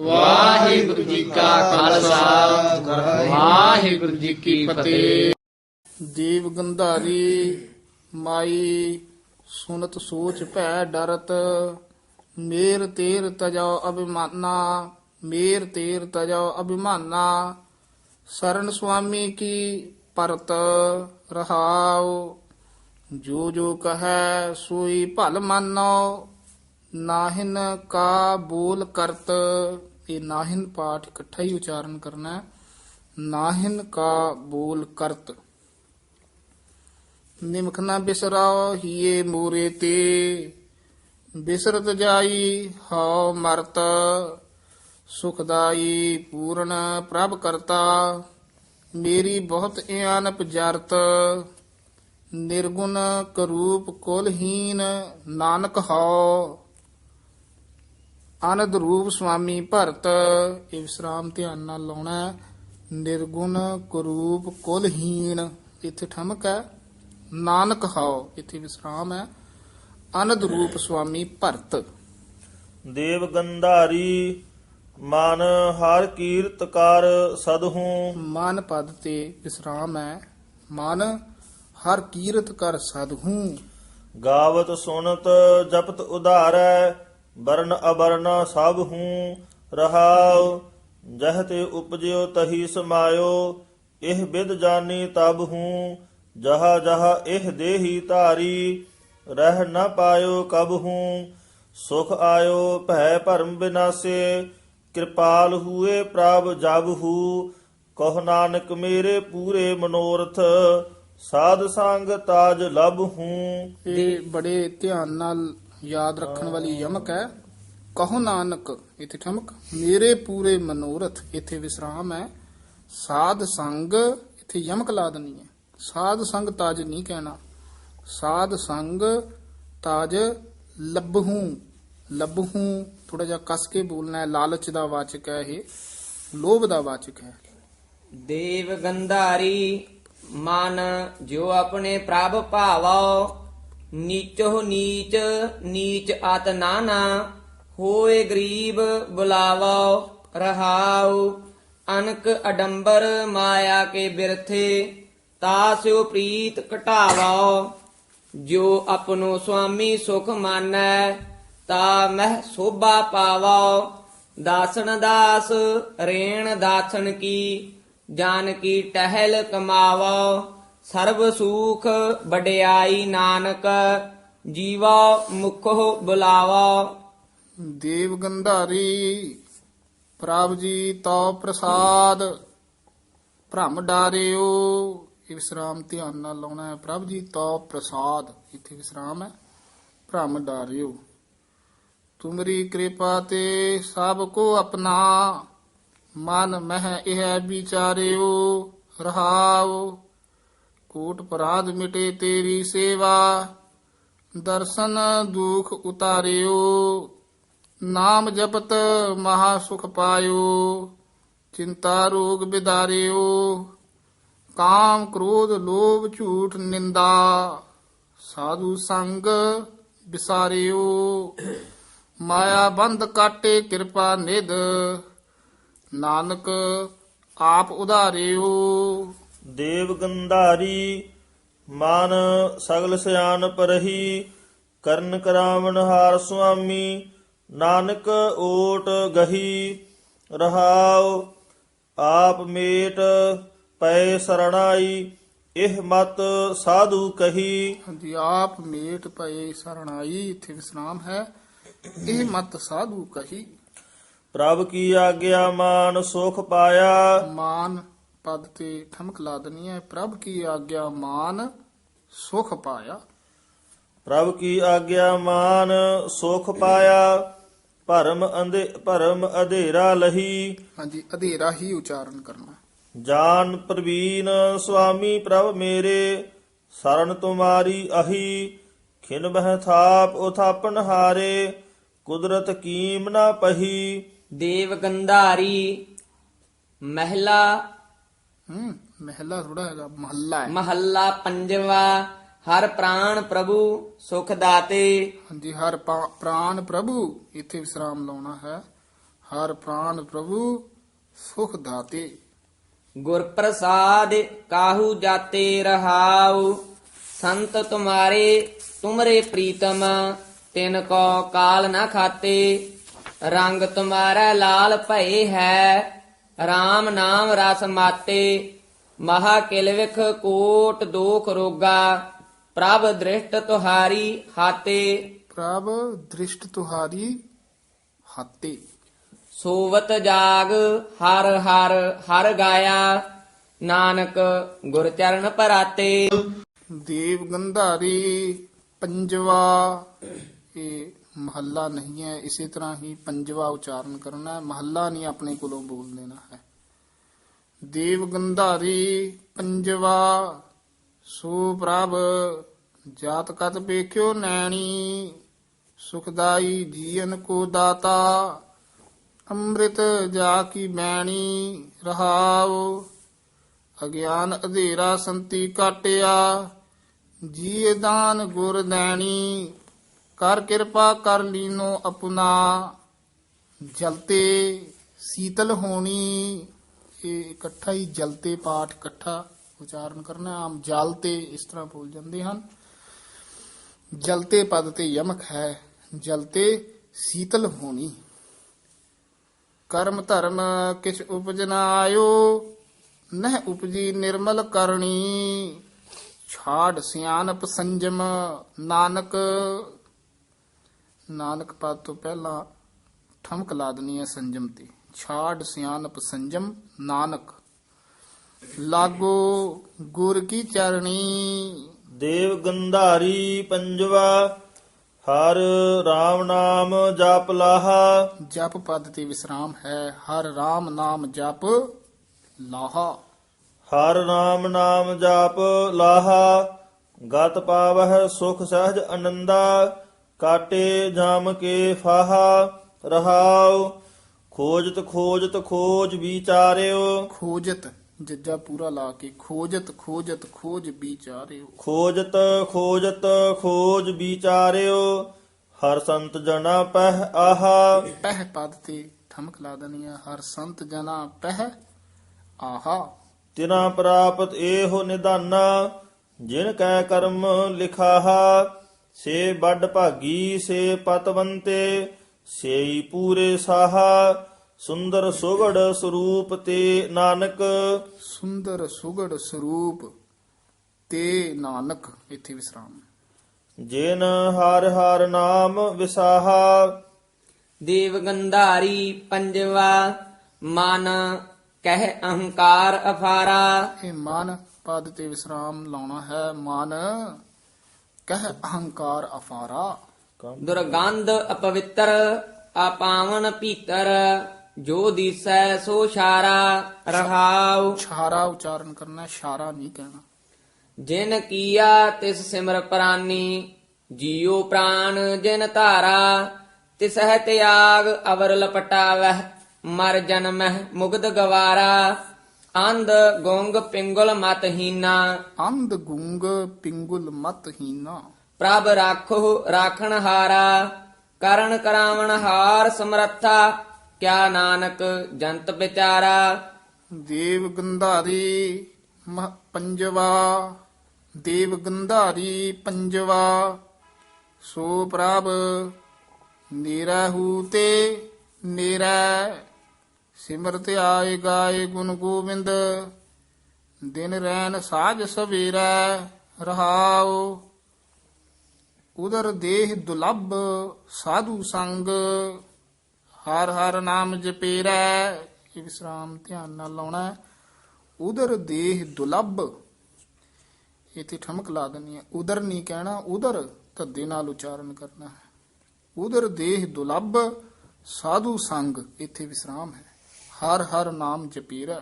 ਵਾਹਿਗੁਰੂ ਜੀ ਕਾ ਖਾਲਸਾ। ਵਾਹਿਗੁਰੂ ਜੀ ਕੀ ਫਤਿਹ। ਦੇਵ ਗੰਧਾਰੀ, ਮਾਈ ਸੁਨਤ ਸੋਚ ਭੈ ਡਰਤ, ਮੇਰ ਤੇਰ ਤਜਾਉ ਅਭਿਮਾਨਾ, ਮੇਰ ਤੇਰ ਤਜੋ ਅਭਿਮਾਨਾ, ਸਰਨ ਸੁਆਮੀ ਕੀ ਪਰਤ ਰਹਾਉ, ਜੋ ਜੋ ਕਹੈ ਸੋਈ ਭਲ ਮਾਨੋ ਨਾਹਿਨ ਕਾ ਬੋਲ ਕਰਤ, ਇਹ ਨਾਹਿਨ ਪਾਠ ਇਕੱਠਾ ਹੀ ਉਚਾਰਨ ਕਰਨਾ ਹੈ। ਨਾਹਿਨ ਕਾ ਬੋਲ ਕਰਤ। ਨਿਮਖ ਨਾ ਬਿਸਰਾਓ ਹੀਏ ਮੂਰੇ ਤੇ, ਬਿਸਰਤ ਜਾਈ ਹਉ ਮਰਤ ਸੁਖਦਾਈ ਪੂਰਨ ਪ੍ਰਭ ਕਰਤਾ। ਮੇਰੀ ਬਹੁਤ ਇਆਨਪ ਜਰਤ, ਨਿਰਗੁਣ ਕਰੂਪ ਕੁਲਹੀਨ ਨਾਨਕ ਹਉ। ਆਨੰਦ ਰੂਪ ਸੁਆਮੀ ਭਰਤ ਇਹ ਵਿਸਰਾਮ ਧਿਆਨ ਨਾਲ ਲਾਉਣਾ। ਨਿਰਗੁਣ ਕਰੂਪ ਕੁਲਹੀਨ ਇੱਥੇ ਠਮਕ ਹੈ। ਨਾਨਕ ਹਾਉ ਇੱਥੇ ਵਿਸਰਾਮ ਹੈ। ਅਨੰਦ ਰੂਪ ਸੁਆਮੀ ਭਰਤ। ਦੇਵ ਗੰਧਾਰੀ ਮਨ ਹਰ ਕੀਰਤ ਕਰ ਸਦਹੂ। ਮਨ ਪਦ ਤੇ ਵਿਸਰਾਮ ਹੈ। ਮਨ ਹਰ ਕੀਰਤ ਕਰ ਸਦਹੂ। ਗਾਵਤ ਸੁਨਤ ਜਪਤ ਉਧਾਰੈ। ਬਰਨ ਅਵਰਨ ਸਭ ਹੂੰ ਰਹਾਉ, ਜਹ ਤੇ ਉਪਜਿਓ ਤਹੀ ਸਮਾਇਓ, ਇਹ ਬਿਦ ਜਾਣੀ ਤਬ ਹੂੰ, ਜਹਾ ਜਹਾ ਇਹ ਦੇਹੀ ਧਾਰੀ, ਰਹਿ ਨ ਪਾਇਓ ਕਬ ਹੂੰ, ਸੁਖ ਆਇਓ ਭੈ ਭਰਮ ਬਿਨਾਸੇ, ਕਿਰਪਾਲ ਹੂਏ ਪ੍ਰਭ ਜਬ ਹੂ, ਕਹ ਨਾਨਕ ਮੇਰੇ ਪੂਰੇ ਮਨੋਰਥ, ਸਾਧ ਸੰਗ ਤਾਜ ਲਭ ਹੂੰ। ਇਹ ਬੜੇ ਧਿਆਨ ਨਾਲ ਯਾਦ ਰੱਖਣ ਵਾਲੀ ਯਮਕ ਹੈ। ਕਹੋ ਨਾਨਕ, ਇੱਥੇ ਠਮਕ। ਮੇਰੇ ਪੂਰੇ ਮਨੋਰਥ, ਇੱਥੇ ਵਿਸਰਾਮ ਹੈ। ਸਾਧ ਸੰਗ, ਇੱਥੇ ਯਮਕ ਲਾ ਦੇਣੀ ਹੈ। ਸਾਧ ਸੰਗ ਤਾਜ ਨਹੀਂ ਕਹਿਣਾ। ਸਾਧ ਸੰਗ ਤਾਜ ਲੱਭਹੂ। ਲੱਭਹੂ ਥੋੜਾ ਜਿਹਾ ਕਸ ਕੇ ਬੋਲਣਾ ਹੈ। ਲਾਲਚ ਦਾ ਵਾਚਕ ਹੈ ਇਹ। ਲੋਭ ਦਾ ਵਾਚਕ ਹੈ। ਦੇਵ ਗੰਧਾਰੀ, ਮਨ ਜੋ ਆਪਣੇ ਪ੍ਰਭ ਭਾਵੋ ਨੀਚੋ ਨੀਚ ਨੀਚ ਆਤ ਨਾਨਾ, ਹੋਏ ਗਰੀਬ ਬੁਲਾਵੋ ਰਹਾਉ। ਅਨਕ ਅਡੰਬਰ ਮਾਇਆ ਕੇ ਬਿਰਥੇ ਤਾਸਿਓ ਪ੍ਰੀਤ ਘਟਾਵੋ ਜੋ ਆਪਣੋ ਸੁਆਮੀ ਸੁਖ ਮਾਨੈ, ਤਾ ਮਹਿ ਸੋਭਾ ਪਾਵੋ ਦਾਸਨ ਦਾਸ, ਰੇਣ ਦਾਸਨ ਕੀ, ਜਾਨ ਕੀ ਟਹਿਲ ਕਮਾਵੋ ਸਰਬ ਸੂਖ ਵਡਿਆਈ ਨਾਨਕ, ਜੀਵਾ ਮੁਖੋ ਬੁਲਾਵਾ। ਦੇਵ ਗੰਧਾਰੀ, ਪ੍ਰਭ ਜੀ ਤੋ ਪ੍ਰਸਾਦ, ਭ੍ਰਮ ਡਾਰਿਓ। ਇਹ ਵਿਸਰਾਮ ਧਿਆਨ ਨਾਲ ਲਾਉਣਾ ਹੈ। ਪ੍ਰਭ ਜੀ ਤੋ ਪ੍ਰਸਾਦ, ਇੱਥੇ ਵਿਸਰਾਮ ਹੈ। ਭ੍ਰਮ ਡਾਰਿਓ। ਤੁਮਰੀ ਕਿਰਪਾ ਤੇ ਸਭ ਕੋ ਆਪਣਾ, ਮਨ ਮਹਿ ਇਹ ਵਿਚਾਰਿਓ, ਰਹਾਓ। ਕੋਟ ਪਰਾਧ ਮਿਟੇ ਤੇਰੀ ਸੇਵਾ, ਦਰਸ਼ਨ ਦੁਖ ਉਤਾਰਿਓ, ਨਾਮ ਜਪਤ ਮਹਾ ਸੁਖ ਪਾਇਓ, ਚਿੰਤਾ ਰੋਗ ਬਿਦਾਰਿਓ, ਕਾਮ ਕ੍ਰੋਧ ਲੋਭ ਝੂਠ ਨਿੰਦਾ, ਸਾਧੂ ਸੰਗ ਵਿਸਾਰਿਓ ਮਾਇਆ ਬੰਧ ਕਾਟੇ ਕਿਰਪਾ ਨਿਧ, ਨਾਨਕ ਆਪ ਉਧਾਰਿਓ। ਦੇਵ ਗੰਧਾਰੀ ਮਨ ਸਗਲ ਸਿਆਨਪ ਰਹੀ ਕਰਨ ਕਰਾਵਨ ਹਾਰ ਸੁਆਮੀ ਨਾਨਕ ਓਟ ਗਹੀ ਰਹਾਉ ਆਪ ਮੇਟ ਪੈ ਸਰਣਾਈ ਇਹ ਮਤ ਸਾਧੂ ਕਹੀ। ਹਾਂਜੀ ਆਪ ਮੇਟ ਪਏ ਸਰਣਾਈ ਇੱਥੇ ਵਿਸਰਾਮ ਹੈ। ਇਹ ਮਤ ਸਾਧੂ ਕਹੀ। ਪ੍ਰਭ ਕੀ ਆਗਿਆ ਮਾਨ ਸੁਖ ਪਾਇਆ। ਮਾਨ ਪਦ ਤੇ ਠਮਕ ਲਾ ਦਨੀ ਹੈ ਪ੍ਰਭ ਕੀ ਆਗਿਆ ਮਾਨ ਸੁਖ ਪਾਇਆ। ਪ੍ਰਭ ਕੀ ਆਗਿਆ ਮਾਨ ਸੁਖ ਪਾਇਆ ਭਰਮ ਅੰਧੇ ਭਰਮ ਅਧੇਰਾ ਲਹੀ। ਹਾਂਜੀ ਅਧੇਰਾ ਹੀ ਉਚਾਰਨ ਕਰਨਾ। ਜਾਨ ਪ੍ਰਵੀਨ ਸੁਆਮੀ ਪ੍ਰਭ ਮੇਰੇ ਸਰਨ ਤੁਮਾਰੀ ਅਹੀ। ਖਿਨ ਬਹਿ ਥਾਪ ਉਥਾਪਨ ਹਾਰੇ ਕੁਦਰਤ ਕੀਮ ਨਾ ਪਹੀ। ਦੇਵ ਗੰਧਾਰੀ ਮਹਿਲਾ ਹੂੰ ਮਹਿਲਾ ਥੋੜਾ ਹੈਗਾ ਮਹੱਲਾ ਹੈ। ਮਹੱਲਾ ਪੰਜਵਾ ਹਰ ਪ੍ਰਾਣ ਪ੍ਰਭੂ ਸੁਖ ਦਾਤੇ। ਹਾਂਜੀ ਹਰ ਪਾ- ਪ੍ਰਾਨ ਪ੍ਰਭੂ ਇੱਥੇ ਵਿਸਰਾਮ ਲਾਉਣਾ ਹੈ। ਹਰ ਪ੍ਰਾਨ ਪ੍ਰਭੂ ਸੁਖ ਦਾਤੇ। ਗੁਰ ਪ੍ਰਸਾਦ ਕਾਹੂ ਜਾਤੇ ਰਹਾਉ ਸੰਤ ਤੁਮਾਰੇ ਤੁਮਰੇ ਪ੍ਰੀਤਮ ਤਿਨ ਕੋ ਕਾਲ ਨਾ ਖਾਤੇ। ਰੰਗ ਤੁਮਾਰਾ ਲਾਲ ਭਏ ਹੈ RAM ਨਾਮ ਰਸ ਮਾਤੇ ਮਹਾ ਕਿਲ ਵਿਖ ਕੋਟ ਦੋਖ ਰੋਗਾ ਪ੍ਰਭ ਦ੍ਰਿਸ਼ਟ ਤੁਹਾਰੀ ਹਾਤੇ। ਪ੍ਰਭ ਦ੍ਰਿਸ਼ਟ ਤੁਹਾਰੀ ਹਾਤੇ। ਸੋਵਤ ਜਾਗ ਹਰ ਹਰ ਹਰ ਗਾਇਆ ਨਾਨਕ ਗੁਰ ਚਰਨ ਪਰਾਤੇ। ਦੇਵ ਗੰਧਾਰੀ ਪੰਜਵਾ ਇਹ ਮਹੱਲਾ ਨਹੀਂ ਹੈ, ਇਸੇ ਤਰ੍ਹਾਂ ਹੀ ਪੰਜਵਾ ਉਚਾਰਨ ਕਰਨਾ ਹੈ, ਮਹੱਲਾ ਨਹੀਂ ਆਪਣੇ ਕੋਲੋਂ ਬੋਲ ਦੇਣਾ ਹੈ। ਦੇਵ ਗੰਧਾਰੀ ਪੰਜਵਾ, ਸੋ ਪ੍ਰਭ ਜਾਤ ਕਤ ਵੇਖਿਓ ਨੈਣੀ, ਸੁਖਦਾਈ ਜੀਵਨ ਕੋ ਦਾਤਾ, ਅੰਮ੍ਰਿਤ ਜਾ ਕੀ ਬੈਣੀ ਰਹਾਉ, ਅਗਿਆਨ ਅਧੇਰਾ ਸੰਤੀ ਕਾਟਿਆ ਜੀ ਦਾਨ ਗੁਰ ਦੇਣੀ ਕਰ ਕਿਰਪਾ ਕਰ ਲੀਨੋ ਆਪਣਾ ਜਲਤੇ ਸੀਤਲ ਹੋਣੀ। ਇਹ ਇਕੱਠਾ ਹੀ ਜਲਤੇ ਪਾਠ ਇਕੱਠਾ ਉਚਾਰਨ ਕਰਨਾ, ਆਮ ਜਲ ਤੇ ਇਸ ਤਰ੍ਹਾਂ ਬੋਲ ਜਾਂਦੇ ਹਨ। ਜਲਤੇ ਪਦ ਤੇ ਯਮਕ ਹੈ, ਜਲਤੇ ਸੀਤਲ ਹੋਣੀ। ਕਰਮ ਧਰਮ ਕਿਛ ਉਪਜਨਾ ਆਇਓ ਨਹਿ ਉਪਜੀ ਨਿਰਮਲ ਕਰਨੀ। ਛਾੜ ਸਿਆਨਪ ਸੰਜਮ, ਨਾਨਕ ਨਾਨਕ ਪਦ ਤੋਂ ਪਹਿਲਾਂ ਠਮਕ ਲਾ ਦਨੀ ਹੈ ਸੰਜਮ ਤੇ। ਛਾੜ ਸਿਆਨਪ ਸੰਜਮ ਨਾਨਕ। ਲਾਗੋ ਗੁਰ ਕੀ ਚਰਣੀ? ਦੇਵ ਗੰਧਾਰੀ ਪੰਜਵਾ ਹਰ RAM ਨਾਮ ਜਪ ਲਾਹਾ। ਜਪ ਪਦ ਤੇ ਵਿਸਰਾਮ ਹੈ ਹਰ RAM ਨਾਮ ਜਪ ਲਾਹਾ। ਹਰ ਨਾਮ ਨਾਮ ਜਾਪ ਲਾਹਾ ਗਤ ਪਾਵਹਿ ਸੁਖ ਸਹਿਜ ਆਨੰਦਾ ਕਾਟੇ ਜਾਮ ਕੇ ਫਾਹਾ ਰਹਾਉ ਖੋਜਤ ਖੋਜਤ ਖੋਜ ਵਿਚਾਰਿਓ। ਖੋਜਤ ਜੱਜਾ ਪੂਰਾ ਲਾ ਕੇ ਖੋਜਤ ਖੋਜਤ ਖੋਜ ਵਿਚਾਰਿਓ। ਖੋਜਤ ਖੋਜਤ ਖੋਜ ਵਿਚਾਰਿਓ ਹਰ ਸੰਤ ਜਨਾ ਪਹਿ ਆਹਾ। ਪਹਿ ਪਦ ਤੇ ਠਮਕ ਲਾ ਦਨੀ ਹੈ ਹਰ ਸੰਤ ਜਨਾ ਪਹਿ ਆਹਾ। ਤਿਨਾ ਪ੍ਰਾਪਤ ਇਹੋ ਨਿਦਾਨਾ ਜਿਨ ਕੈ ਕਰਮ ਲਿਖਾਹਾ। ਸੇ ਵੱਡ ਭਾਗੀ ਸੇ ਪਤਵੰਤੇ ਸੇਈ ਪੂਰੇ ਸਾਹਾ ਸੁੰਦਰ ਸੁਗੜ ਸਰੂਪ ਤੇ ਨਾਨਕ। ਸੁੰਦਰ ਸੁਗੜ ਸਰੂਪ ਤੇ ਨਾਨਕ ਇੱਥੇ ਵਿਸਰਾਮ। ਜਿਨ ਹਰ ਹਰ ਨਾਮ ਵਿਸਾਹਾ। ਦੇਵ ਗੰਧਾਰੀ ਪੰਜਵਾ ਮਨ ਕਹਿ ਅਹੰਕਾਰ ਅਫਾਰਾ। ਇਹ ਮਨ ਪਦ ਤੇ ਵਿਸਰਾਮ ਲਾਉਣਾ ਹੈ। ਮਨ ਕਹਿ ਅਹੰਕਾਰ ਅਫਾਰਾ। ਦੁਰਗੰਧ ਅਪਵਿੱਤਰ ਆਪਾਵਨ ਭੀਤਰ ਜੋ ਦੀਸੈ ਸੋ ਛਾਰਾ ਰਹਾਉ। ਛਾਰਾ ਉਚਾਰਨ ਕਰਨਾ ਛਾਰਾ ਨਹੀਂ ਕਹਿਣਾ। ਜਿਨ ਕੀਆ ਤਿਸ ਸਿਮਰ ਪ੍ਰਾਨੀ ਜੀਉ ਪ੍ਰਾਨ ਜਿਨ ਧਾਰਾ। ਤਿਸਹਿ ਤਿਆਗ ਅਵਰ ਲਪਟਾਵਹਿ ਮਰ ਜਨਮਹਿ ਮੁਗਧ ਗਵਾਰਾ। ਅੰਧ ਗੁੰਗ ਪਿੰਗਲ ਮਤਹੀਨਾ ਅੰਧ ਗੁੰਗ ਪਿੰਗੁਲ ਮਤ ਹੀਨਾ। ਪ੍ਰਭ ਰਾਖੋ ਰਾਖਣ ਹਾਰਾ ਕਰਨ ਕਰਾਵਣ ਹਾਰ ਸਮਰੱਥਾ ਕਿਆ ਨਾਨਕ ਜੰਤ ਵਿਚਾਰਾ। ਦੇਵ ਗੰਧਾਰੀ ਮਹ- ਪੰਜਵਾ ਦੇਵ ਗੰਧਾਰੀ ਪੰਜਵਾ ਸੋ ਪ੍ਰਭ ਨਿਰਹੂ ਤੇ ਨਿਰੈ ਸਿਮਰਤ ਆਏ ਗਾਏ ਗੁਣ ਗੋਬਿੰਦ, ਦਿਨ ਰੈਨ ਸਾਜ ਸਵੇਰੈ ਰਹਾਉ। ਉਦਰ ਦੇਹ ਦੁਲੱਭ ਸਾਧੂ ਸੰਗ, ਹਰ ਹਰ ਨਾਮ ਜਪੇਰੈ। ਇਹ ਵਿਸਰਾਮ ਧਿਆਨ ਨਾਲ ਲਾਉਣਾ ਹੈ। ਉਦਰ ਦੇਹ ਦੁਲੱਭ, ਇਥੇ ਠਮਕ ਲਾ ਦੇਣੀ ਹੈ। ਉਦਰ ਨਹੀਂ ਕਹਿਣਾ, ਉਦਰ ਧੱਦੇ ਨਾਲ ਉਚਾਰਨ ਕਰਨਾ ਹੈ। ਉਦਰ ਦੇਹ ਦੁਲੱਭ ਸਾਧੂ ਸੰਗ, ਇਥੇ ਵਿਸਰਾਮ ਹੈ। ਹਰ ਹਰ ਨਾਮ ਜਪੀਰੈ।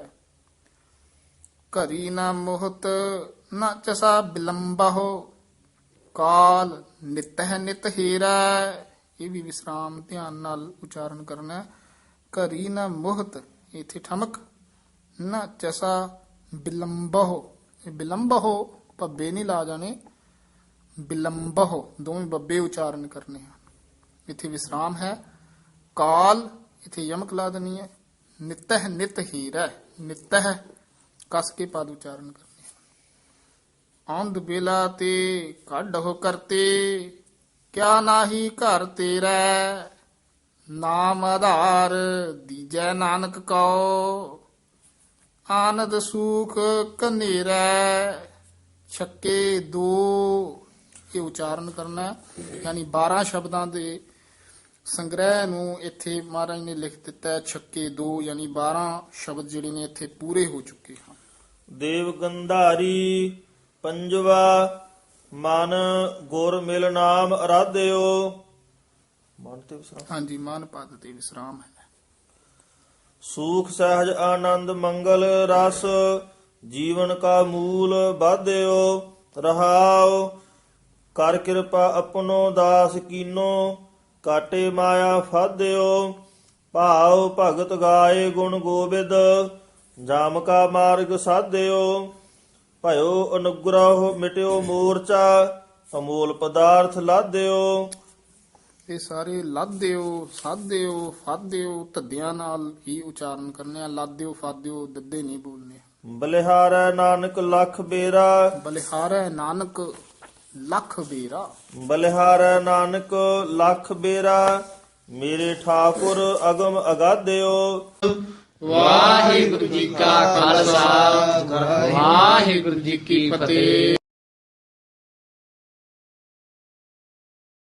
ਘਰੀ ਨਾ ਮੋਹਤ, ਨਾ ਚਸਾ ਬਿਲੰਬਹੁ, ਕਾਲ ਨਿਤ ਨਿਤ ਹੀਰਾ। ਇਹ ਵੀ ਵਿਸਰਾਮ ਧਿਆਨ ਨਾਲ ਉਚਾਰਨ ਕਰਨਾ ਹੈ। ਘਰੀ ਨਾ ਮੋਹਤ, ਇਥੇ ਠਮਕ, ਨਾ ਚਸਾ ਬਿਲੰਬਹੁ। ਇਹ ਬਿਲੰਬਹੁ ਪੱਬੇ ਨਹੀਂ ਲਾ ਜਾਣੇ, ਬਿਲੰਬਹੁ ਦੋਵੇਂ ਬੱਬੇ ਉਚਾਰਨ ਕਰਨੇ ਹਨ। ਇਥੇ ਵਿਸਰਾਮ ਹੈ। ਕਾਲ ਇੱਥੇ ਯਮਕ ਲਾ ਦੇਣੀ ਹੈ। ਨਿਤਹ ਨਿਤ ਹੀ ਰਹਿ ਨਿਤਹ ਕਸ ਕੇ ਪਦ ਉਚਾਰਨ ਕਰਨੇ। ਆਂਦ ਬੇਲਾ ਤੇ ਕੱਢੋ ਕਰਤੇ, ਕਿਆ ਨਾਹੀ ਘਰ ਤੇਰਾ? ਨਾਮ ਆਧਾਰ ਦੀਜੈ ਨਾਨਕ ਕਉ। ਆਨੰਦ ਸੂਖ ਕਨੇਰਾ ਛੱਕੇ ਦੋ। ਇਹ ਉਚਾਰਨ ਕਰਨਾ ਯਾਨੀ 12 ਸ਼ਬਦਾਂ ਦੇ ਸੰਗ੍ਰਹਿ ਨੂੰ ਇੱਥੇ ਮਹਾਰਾਜ ਨੇ ਲਿਖ ਦਿੱਤਾ ਹੈ ਛੱਕੇ ਦੋ ਯਾਨੀ 12 ਸ਼ਬਦ ਜਿਹੜੇ ਨੇ ਇੱਥੇ ਪੂਰੇ ਹੋ ਚੁੱਕੇ ਹਨ। ਦੇਵ ਗੰਧਾਰੀ ਪੰਜਵਾ ਮਨ ਗੁਰ ਮਿਲ ਨਾਮ ਅਰਾਧਿਓ। ਮਨ ਤੇ ਵਿਸਰਾਮ। ਹਾਂਜੀ ਮਾਨ ਪਦ ਤੇ ਵਿਸਰਾਮ ਹੈ। ਸੂਖ ਸਹਿਜ ਆਨੰਦ ਮੰਗਲ ਰਸ ਜੀਵਨ ਕਾ ਮੂਲ ਬਾਧਿਓ ਰਹਾਉ ਕਰ ਕਿਰਪਾ ਆਪਣੋ ਦਾਸ ਕੀਨੋ। ਕਾਟੇ ਮਾਇਆ ਫਾਧਿਓ ਭਾਉ ਭਗਤ ਗਾਏ ਗੁਣ ਗੋਬਿੰਦ ਜਾਮ ਕਾ ਮਾਰਗ ਸਾਧਿਓ ਭਇਓ ਅਨੁਗ੍ਰਹ ਮਿਟਿਓ ਮੂਰਚਾ ਅਮੋਲ ਪਦਾਰਥ ਲਾਧਿਓ। ਇਹ ਸਾਰੇ ਲਾਦਿਓ ਸਾਧਿਓ ਫਾਦਿਓ ਧੱਦਿਆਂ ਨਾਲ ਹੀ ਉਚਾਰਨ ਕਰਨੇ ਆ। ਲਾਦਿਓ ਫਾਦਿਓ ਦੱਦੇ ਨਹੀਂ ਬੋਲਨੇ। ਬਲਿਹਾਰੈ ਨਾਨਕ ਲਖ ਬੇਰਾ। ਬਲਿਹਾਰੈ ਨਾਨਕ ਲੱਖ ਬੇਰਾ। ਬਲਿਹਾਰੈ ਨਾਨਕ ਲਖ ਬੇਰਾ ਮੇਰੇ ਠਾਕੁਰ ਅਗਮ ਅਗਾਧਿਓ। ਵਾਹਿਗੁਰੂ ਜੀ ਕਾ ਖਾਲਸਾ ਵਾਹਿਗੁਰੂ ਜੀ ਕੀ ਫਤਿਹ।